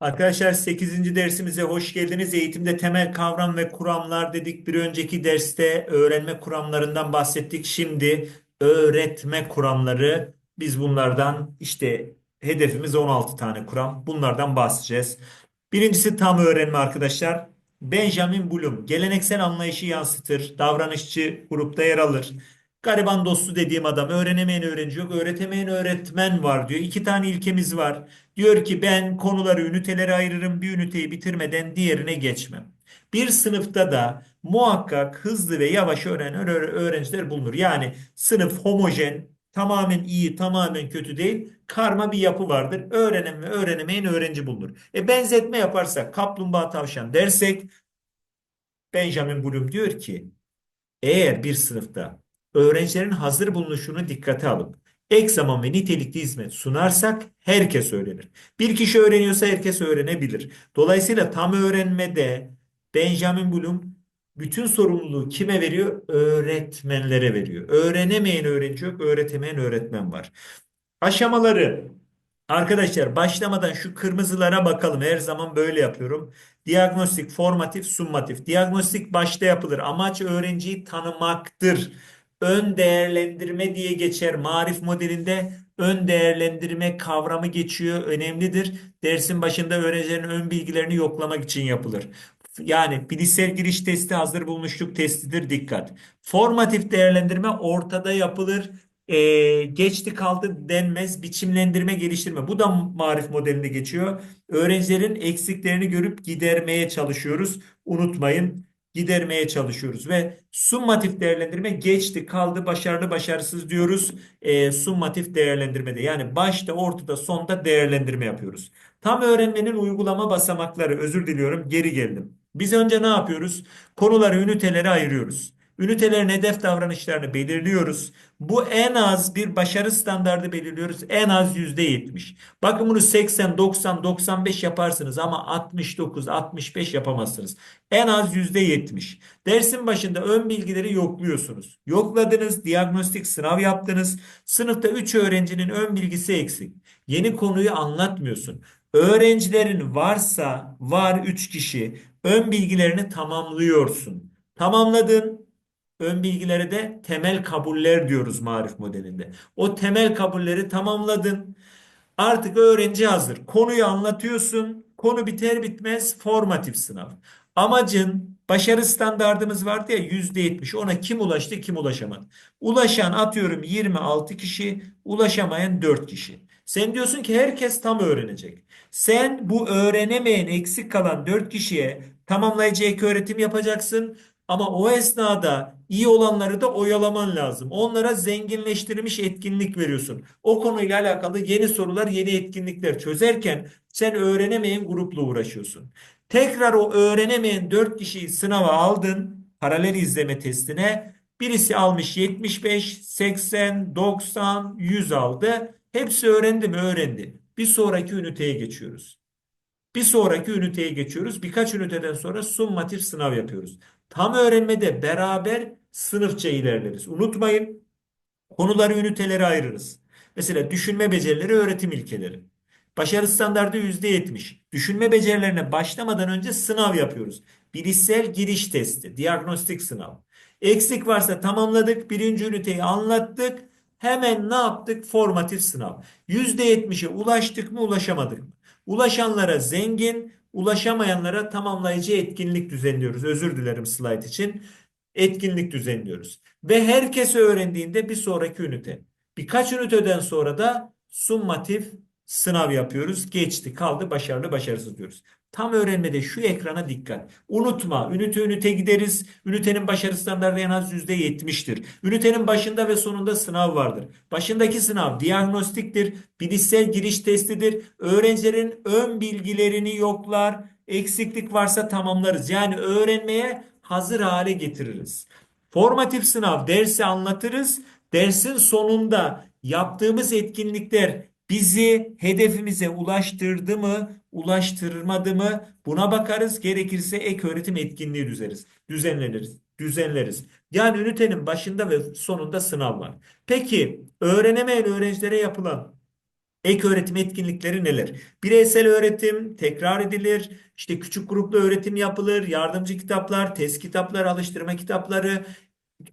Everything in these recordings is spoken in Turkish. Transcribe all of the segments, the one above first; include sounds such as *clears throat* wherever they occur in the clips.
Arkadaşlar 8. dersimize hoş geldiniz. Eğitimde temel kavram ve kuramlar dedik. Bir önceki derste öğrenme kuramlarından bahsettik. Şimdi öğretme kuramları. Biz bunlardan işte hedefimiz 16 tane kuram. Bunlardan bahsedeceğiz. Birincisi tam öğrenme arkadaşlar. Benjamin Bloom geleneksel anlayışı yansıtır. Davranışçı grupta yer alır. Gariban dostu dediğim adam öğrenemeyen öğrenci yok, öğretemeyen öğretmen var diyor. İki tane ilkemiz var. Diyor ki ben konuları ünitelere ayırırım. Bir üniteyi bitirmeden diğerine geçmem. Bir sınıfta da muhakkak hızlı ve yavaş öğrenen öğ- öğrenciler bulunur. Yani sınıf homojen, tamamen iyi, tamamen kötü değil. Karma bir yapı vardır. Öğrenen ve öğrenemeyen öğrenci bulunur. E benzetme yaparsak kaplumbağa tavşan dersek Benjamin Bloom diyor ki eğer bir sınıfta öğrencilerin hazır bulunuşunu dikkate alıp ek zaman ve nitelikli hizmet sunarsak herkes öğrenir. Bir kişi öğreniyorsa herkes öğrenebilir. Dolayısıyla tam öğrenmede Benjamin Bloom bütün sorumluluğu kime veriyor? Öğretmenlere veriyor. Öğrenemeyen öğrenci yok, öğretemeyen öğretmen var. Aşamaları Arkadaşlar başlamadan şu kırmızılara bakalım. Her zaman böyle yapıyorum. Diagnostik, formatif, summatif. Diagnostik başta yapılır. Amaç öğrenciyi tanımaktır. Ön değerlendirme diye geçer. Marif modelinde ön değerlendirme kavramı geçiyor. Önemlidir. Dersin başında öğrencilerin ön bilgilerini yoklamak için yapılır. Yani bilişsel giriş testi hazır bulmuşluk testidir. Dikkat. Formatif değerlendirme ortada yapılır e, geçti kaldı denmez biçimlendirme geliştirme. Bu da marif modelinde geçiyor. Öğrencilerin eksiklerini görüp gidermeye çalışıyoruz. Unutmayın gidermeye çalışıyoruz ve summatif değerlendirme geçti kaldı başarılı başarısız diyoruz. E, summatif değerlendirmede yani başta ortada sonda değerlendirme yapıyoruz. Tam öğrenmenin uygulama basamakları özür diliyorum geri geldim. Biz önce ne yapıyoruz? Konuları ünitelere ayırıyoruz. Ünitelerin hedef davranışlarını belirliyoruz. Bu en az bir başarı standardı belirliyoruz. En az %70. Bakın bunu 80, 90, 95 yaparsınız ama 69, 65 yapamazsınız. En az %70. Dersin başında ön bilgileri yokluyorsunuz. Yokladınız, diagnostik sınav yaptınız. Sınıfta 3 öğrencinin ön bilgisi eksik. Yeni konuyu anlatmıyorsun. Öğrencilerin varsa var 3 kişi ön bilgilerini tamamlıyorsun. Tamamladın. Ön bilgilere de temel kabuller diyoruz marif modelinde. O temel kabulleri tamamladın. Artık öğrenci hazır. Konuyu anlatıyorsun. Konu biter bitmez formatif sınav. Amacın başarı standardımız vardı ya %70. Ona kim ulaştı kim ulaşamadı. Ulaşan atıyorum 26 kişi, ulaşamayan 4 kişi. Sen diyorsun ki herkes tam öğrenecek. Sen bu öğrenemeyen eksik kalan 4 kişiye tamamlayıcı ek öğretim yapacaksın. Ama o esnada iyi olanları da oyalaman lazım. Onlara zenginleştirilmiş etkinlik veriyorsun. O konuyla alakalı yeni sorular, yeni etkinlikler çözerken sen öğrenemeyen grupla uğraşıyorsun. Tekrar o öğrenemeyen 4 kişiyi sınava aldın, paralel izleme testine. Birisi almış 75, 80, 90, 100 aldı. Hepsi öğrendi mi? Öğrendi. Bir sonraki üniteye geçiyoruz. Bir sonraki üniteye geçiyoruz. Birkaç üniteden sonra summatif sınav yapıyoruz. Tam öğrenmede beraber sınıfça ilerleriz. Unutmayın konuları ünitelere ayırırız. Mesela düşünme becerileri öğretim ilkeleri. Başarı standardı %70. Düşünme becerilerine başlamadan önce sınav yapıyoruz. Bilişsel giriş testi, diagnostik sınav. Eksik varsa tamamladık. Birinci üniteyi anlattık. Hemen ne yaptık? Formatif sınav. %70'e ulaştık mı ulaşamadık mı? Ulaşanlara zengin, ulaşamayanlara tamamlayıcı etkinlik düzenliyoruz. Özür dilerim slide için. Etkinlik düzenliyoruz. Ve herkes öğrendiğinde bir sonraki ünite. Birkaç üniteden sonra da summatif sınav yapıyoruz. Geçti, kaldı, başarılı, başarısız diyoruz. Tam öğrenmede şu ekrana dikkat. Unutma, ünite ünite gideriz. Ünitenin başarı standartı en az %70'tir. Ünitenin başında ve sonunda sınav vardır. Başındaki sınav diagnostiktir, bilişsel giriş testidir. Öğrencilerin ön bilgilerini yoklar. Eksiklik varsa tamamlarız. Yani öğrenmeye hazır hale getiririz. Formatif sınav dersi anlatırız. Dersin sonunda yaptığımız etkinlikler bizi hedefimize ulaştırdı mı, ulaştırmadı mı buna bakarız. Gerekirse ek öğretim etkinliği düzeriz, düzenleniriz, düzenleriz. Yani ünitenin başında ve sonunda sınav var. Peki öğrenemeyen öğrencilere yapılan Ek öğretim etkinlikleri neler? Bireysel öğretim tekrar edilir. İşte küçük gruplu öğretim yapılır. Yardımcı kitaplar, test kitapları, alıştırma kitapları,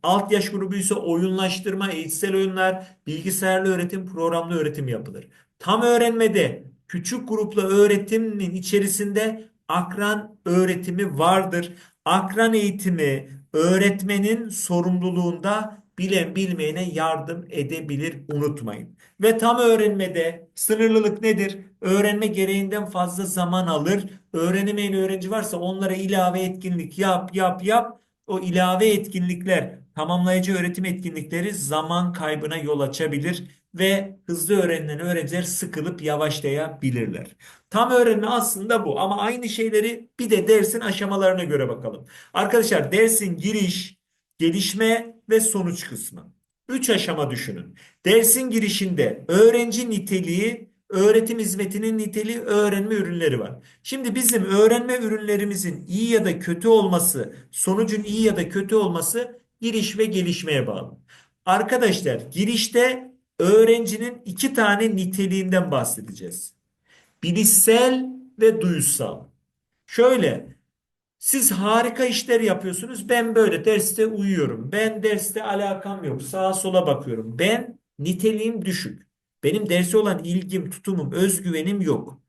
Alt yaş grubu ise oyunlaştırma, eğitsel oyunlar, bilgisayarlı öğretim, programlı öğretim yapılır. Tam öğrenmede küçük gruplu öğretimin içerisinde akran öğretimi vardır. Akran eğitimi öğretmenin sorumluluğunda bilen bilmeyene yardım edebilir unutmayın. Ve tam öğrenmede sınırlılık nedir? Öğrenme gereğinden fazla zaman alır. Öğrenemeyen öğrenci varsa onlara ilave etkinlik yap yap yap o ilave etkinlikler, tamamlayıcı öğretim etkinlikleri zaman kaybına yol açabilir ve hızlı öğrenen öğrenciler sıkılıp yavaşlayabilirler. Tam öğrenme aslında bu ama aynı şeyleri bir de dersin aşamalarına göre bakalım. Arkadaşlar dersin giriş, gelişme ve sonuç kısmı. Üç aşama düşünün. Dersin girişinde öğrenci niteliği, öğretim hizmetinin niteliği, öğrenme ürünleri var. Şimdi bizim öğrenme ürünlerimizin iyi ya da kötü olması, sonucun iyi ya da kötü olması giriş ve gelişmeye bağlı. Arkadaşlar girişte öğrencinin iki tane niteliğinden bahsedeceğiz. Bilişsel ve duysal. Şöyle siz harika işler yapıyorsunuz. Ben böyle derste uyuyorum. Ben derste alakam yok. Sağa sola bakıyorum. Ben niteliğim düşük. Benim derse olan ilgim, tutumum, özgüvenim yok.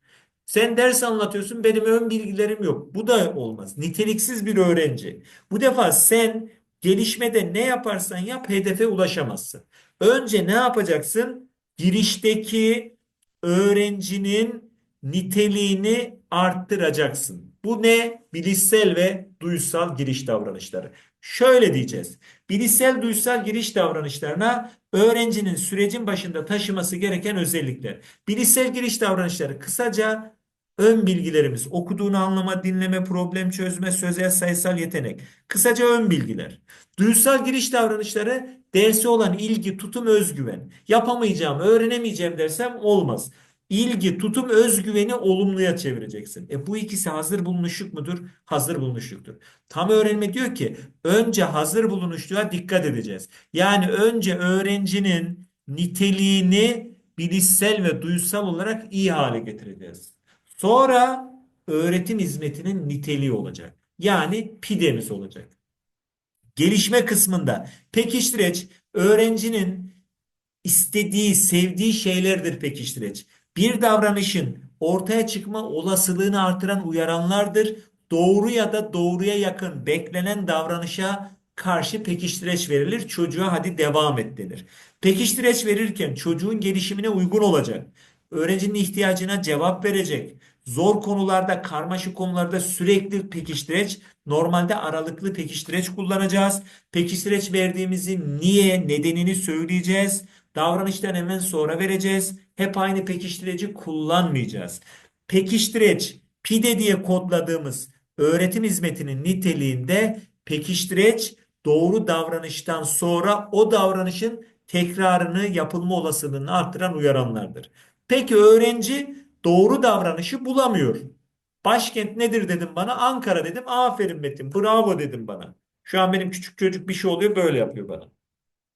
Sen ders anlatıyorsun, benim ön bilgilerim yok. Bu da olmaz. Niteliksiz bir öğrenci. Bu defa sen gelişmede ne yaparsan yap hedefe ulaşamazsın. Önce ne yapacaksın? Girişteki öğrencinin niteliğini arttıracaksın. Bu ne? Bilişsel ve duysal giriş davranışları. Şöyle diyeceğiz. Bilişsel duysal giriş davranışlarına öğrencinin sürecin başında taşıması gereken özellikler. Bilişsel giriş davranışları kısaca ön bilgilerimiz, okuduğunu anlama, dinleme, problem çözme, sözel, sayısal yetenek. Kısaca ön bilgiler. Duysal giriş davranışları derse olan ilgi, tutum, özgüven. Yapamayacağım, öğrenemeyeceğim dersem olmaz. İlgi, tutum, özgüveni olumluya çevireceksin. E bu ikisi hazır bulunuşluk mudur? Hazır bulunuşluktur. Tam öğrenme diyor ki önce hazır bulunuşluğa dikkat edeceğiz. Yani önce öğrencinin niteliğini bilişsel ve duysal olarak iyi hale getireceğiz. Sonra öğretim hizmetinin niteliği olacak. Yani pidemiz olacak. Gelişme kısmında pekiştireç öğrencinin istediği, sevdiği şeylerdir pekiştireç. Bir davranışın ortaya çıkma olasılığını artıran uyaranlardır. Doğru ya da doğruya yakın beklenen davranışa karşı pekiştireç verilir. Çocuğa hadi devam et denir. Pekiştireç verirken çocuğun gelişimine uygun olacak. Öğrencinin ihtiyacına cevap verecek. Zor konularda, karmaşık konularda sürekli pekiştireç, normalde aralıklı pekiştireç kullanacağız. Pekiştireç verdiğimizi niye, nedenini söyleyeceğiz. Davranıştan hemen sonra vereceğiz. Hep aynı pekiştireci kullanmayacağız. Pekiştireç, PIDE diye kodladığımız öğretim hizmetinin niteliğinde pekiştireç doğru davranıştan sonra o davranışın tekrarını yapılma olasılığını artıran uyaranlardır. Peki öğrenci doğru davranışı bulamıyor. Başkent nedir dedim bana. Ankara dedim. Aferin Metin. Bravo dedim bana. Şu an benim küçük çocuk bir şey oluyor böyle yapıyor bana.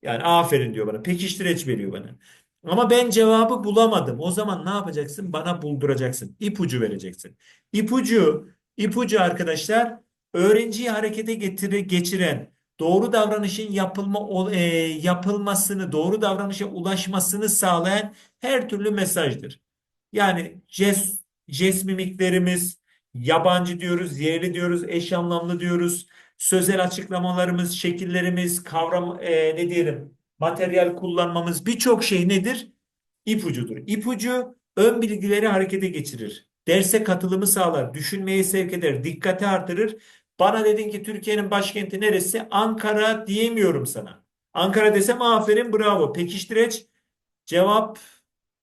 Yani aferin diyor bana. Pekiştireç veriyor bana. Ama ben cevabı bulamadım. O zaman ne yapacaksın? Bana bulduracaksın. İpucu vereceksin. İpucu, ipucu arkadaşlar öğrenciyi harekete getire, geçiren doğru davranışın yapılma e, yapılmasını, doğru davranışa ulaşmasını sağlayan her türlü mesajdır. Yani jest, jest mimiklerimiz, yabancı diyoruz, yerli diyoruz, eş anlamlı diyoruz sözel açıklamalarımız, şekillerimiz, kavram e, ne diyelim, materyal kullanmamız birçok şey nedir? İpucudur. İpucu ön bilgileri harekete geçirir. Derse katılımı sağlar, düşünmeyi sevk eder, dikkati artırır. Bana dedin ki Türkiye'nin başkenti neresi? Ankara diyemiyorum sana. Ankara desem aferin bravo. Pekiştireç cevap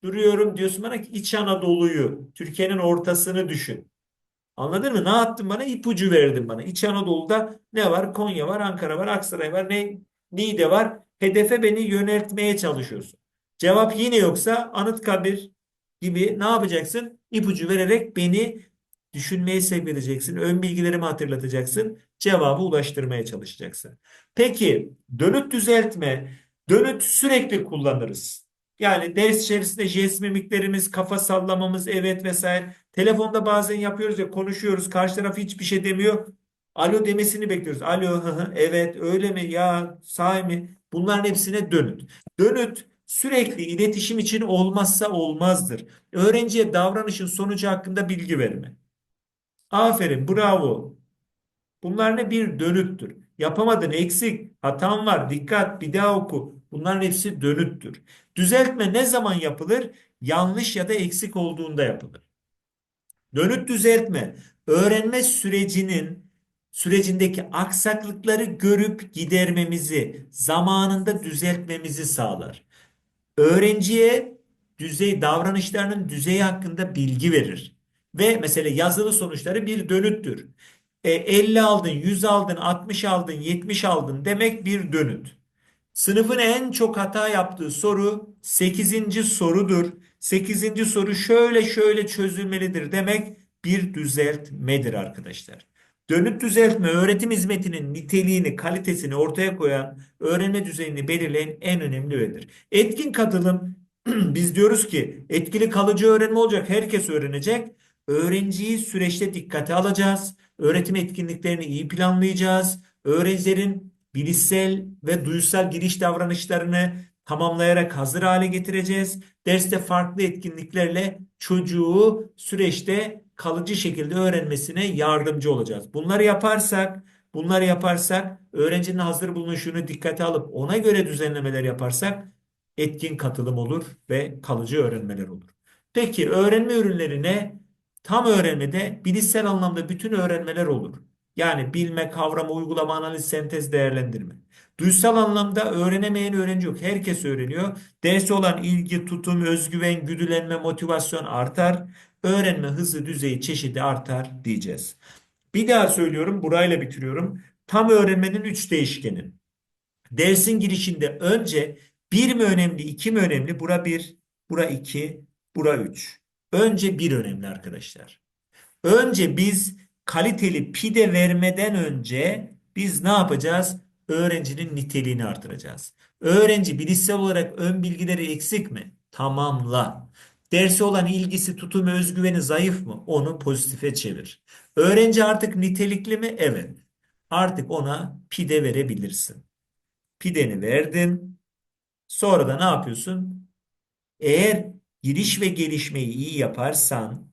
duruyorum diyorsun bana ki İç Anadolu'yu, Türkiye'nin ortasını düşün. Anladın mı? Ne yaptın bana? İpucu verdin bana. İç Anadolu'da ne var? Konya var, Ankara var, Aksaray var, ne Niğde var. Hedefe beni yöneltmeye çalışıyorsun. Cevap yine yoksa Anıtkabir gibi ne yapacaksın? İpucu vererek beni düşünmeye sevk edeceksin. Ön bilgilerimi hatırlatacaksın. Cevabı ulaştırmaya çalışacaksın. Peki dönüt düzeltme. Dönüt sürekli kullanırız. Yani ders içerisinde jest mimiklerimiz, kafa sallamamız, evet vesaire. Telefonda bazen yapıyoruz ya konuşuyoruz. Karşı taraf hiçbir şey demiyor. Alo demesini bekliyoruz. Alo, evet, öyle mi? Ya, sahi mi? Bunların hepsine dönüt. Dönüt sürekli iletişim için olmazsa olmazdır. Öğrenciye davranışın sonucu hakkında bilgi verme. Aferin, bravo. Bunlar ne? Bir dönüttür. Yapamadın, eksik, hatan var, dikkat, bir daha oku. Bunların hepsi dönüttür. Düzeltme ne zaman yapılır? Yanlış ya da eksik olduğunda yapılır. Dönüt düzeltme, öğrenme sürecinin sürecindeki aksaklıkları görüp gidermemizi, zamanında düzeltmemizi sağlar. Öğrenciye düzey davranışlarının düzeyi hakkında bilgi verir. Ve mesela yazılı sonuçları bir dönüttür. E, 50 aldın, 100 aldın, 60 aldın, 70 aldın demek bir dönüt. Sınıfın en çok hata yaptığı soru 8. sorudur. 8. soru şöyle şöyle çözülmelidir demek bir düzeltmedir arkadaşlar. Dönüt düzeltme öğretim hizmetinin niteliğini, kalitesini ortaya koyan, öğrenme düzeyini belirleyen en önemli öğedir. Etkin katılım *clears throat* biz diyoruz ki etkili kalıcı öğrenme olacak. Herkes öğrenecek. Öğrenciyi süreçte dikkate alacağız. Öğretim etkinliklerini iyi planlayacağız. Öğrencilerin bilişsel ve duysal giriş davranışlarını tamamlayarak hazır hale getireceğiz. Derste farklı etkinliklerle çocuğu süreçte kalıcı şekilde öğrenmesine yardımcı olacağız. Bunları yaparsak, bunları yaparsak öğrencinin hazır bulunuşunu dikkate alıp ona göre düzenlemeler yaparsak etkin katılım olur ve kalıcı öğrenmeler olur. Peki öğrenme ürünlerine tam öğrenmede bilişsel anlamda bütün öğrenmeler olur. Yani bilme, kavrama, uygulama, analiz, sentez, değerlendirme. Duysal anlamda öğrenemeyen öğrenci yok. Herkes öğreniyor. Derse olan ilgi, tutum, özgüven, güdülenme, motivasyon artar. Öğrenme hızı, düzeyi, çeşidi artar diyeceğiz. Bir daha söylüyorum, burayla bitiriyorum. Tam öğrenmenin üç değişkeni. Dersin girişinde önce bir mi önemli, iki mi önemli? Bura bir, bura iki, bura üç. Önce bir önemli arkadaşlar. Önce biz kaliteli pide vermeden önce biz ne yapacağız? Öğrencinin niteliğini artıracağız. Öğrenci bilişsel olarak ön bilgileri eksik mi? Tamamla. Derse olan ilgisi, tutumu, özgüveni zayıf mı? Onu pozitife çevir. Öğrenci artık nitelikli mi? Evet. Artık ona pide verebilirsin. Pideni verdin. Sonra da ne yapıyorsun? Eğer giriş ve gelişmeyi iyi yaparsan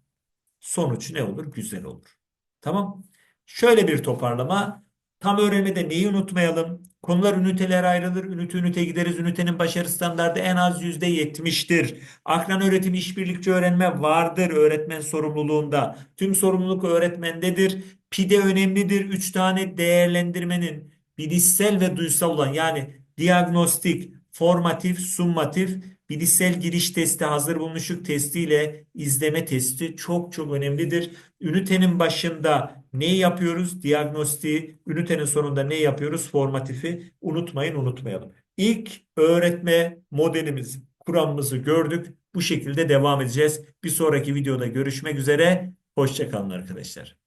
sonuç ne olur? Güzel olur. Tamam. Şöyle bir toparlama. Tam öğrenmede neyi unutmayalım? Konular ünitelere ayrılır. Ünite ünite gideriz. Ünitenin başarı standardı en az yüzde yetmiştir. Akran öğretim işbirlikçi öğrenme vardır öğretmen sorumluluğunda. Tüm sorumluluk öğretmendedir. PIDE önemlidir. Üç tane değerlendirmenin bilişsel ve duysal olan yani diagnostik, formatif, summatif bilişsel giriş testi, hazır bulunuşluk testi ile izleme testi çok çok önemlidir. Ünitenin başında ne yapıyoruz? Diagnostiği, ünitenin sonunda ne yapıyoruz? Formatifi unutmayın, unutmayalım. İlk öğretme modelimizi, kuramımızı gördük. Bu şekilde devam edeceğiz. Bir sonraki videoda görüşmek üzere. Hoşçakalın arkadaşlar.